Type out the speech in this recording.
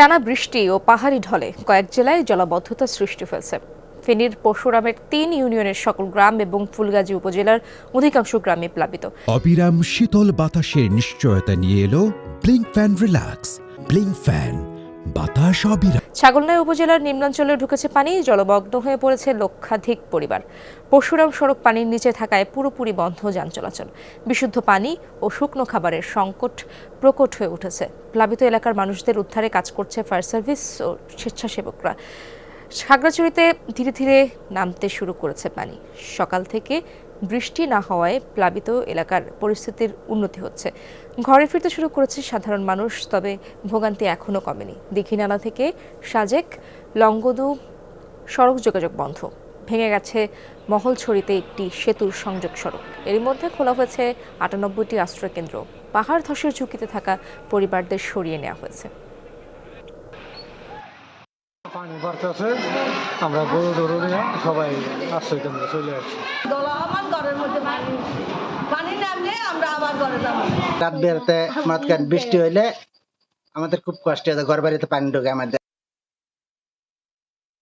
টানা বৃষ্টি ও পাহাড়ি ঢলে কয়েক জেলায় জলাবদ্ধতা সৃষ্টি হয়েছে। ফেনীর পরশুরামের তিন ইউনিয়নের সকল গ্রাম এবং ফুলগাজী উপজেলার অধিকাংশ গ্রামে প্লাবিত। অবিরাম শীতল বাতাসের নিশ্চয়তা নিয়ে এলো Blink fan relax, Blink fan. বাতাস অবিরাম। ছাগলনাই উপজেলার নিম্নাঞ্চলে ঢুকেছে পানি, জলমগ্ন হয়ে পড়েছে লক্ষাধিক পরিবার। পরশুরাম সড়ক পানির নিচে থাকায় পুরোপুরি বন্ধ যান চলাচল। বিশুদ্ধ পানি ও শুকনো খাবারের সংকট প্রকট হয়ে উঠেছে। প্লাবিত এলাকার মানুষদের উদ্ধারে কাজ করছে ফায়ার সার্ভিস ও স্বেচ্ছাসেবকরা। খাগড়াছড়িতে ধীরে ধীরে নামতে শুরু করেছে পানি। সকাল থেকে বৃষ্টি না হওয়ায় প্লাবিত এলাকার পরিস্থিতির উন্নতি হচ্ছে। ঘরে ফিরতে শুরু করেছে সাধারণ মানুষ, তবে ভোগান্তি এখনও কমেনি। দীঘিনালা থেকে সাজেক লঙ্গদু সড়ক যোগাযোগ বন্ধ। ভেঙে গেছে মহলছড়িতে একটি সেতুর সংযোগ সড়ক। এরই মধ্যে খোলা হয়েছে আটানব্বইটি আশ্রয়কেন্দ্র। পাহাড় ধসের ঝুঁকিতে থাকা পরিবারদের সরিয়ে নেওয়া হয়েছে। পানি বাড়তেছে আমরা গরু টরু নিয়ে সবাই আশ্রয় কেন্দ্রে চলে আসছি। রাত বেরোতে মাঝখান বৃষ্টি হইলে আমাদের খুব কষ্ট হয় ঘর বাড়িতে পানি ঢোকে আমাদের।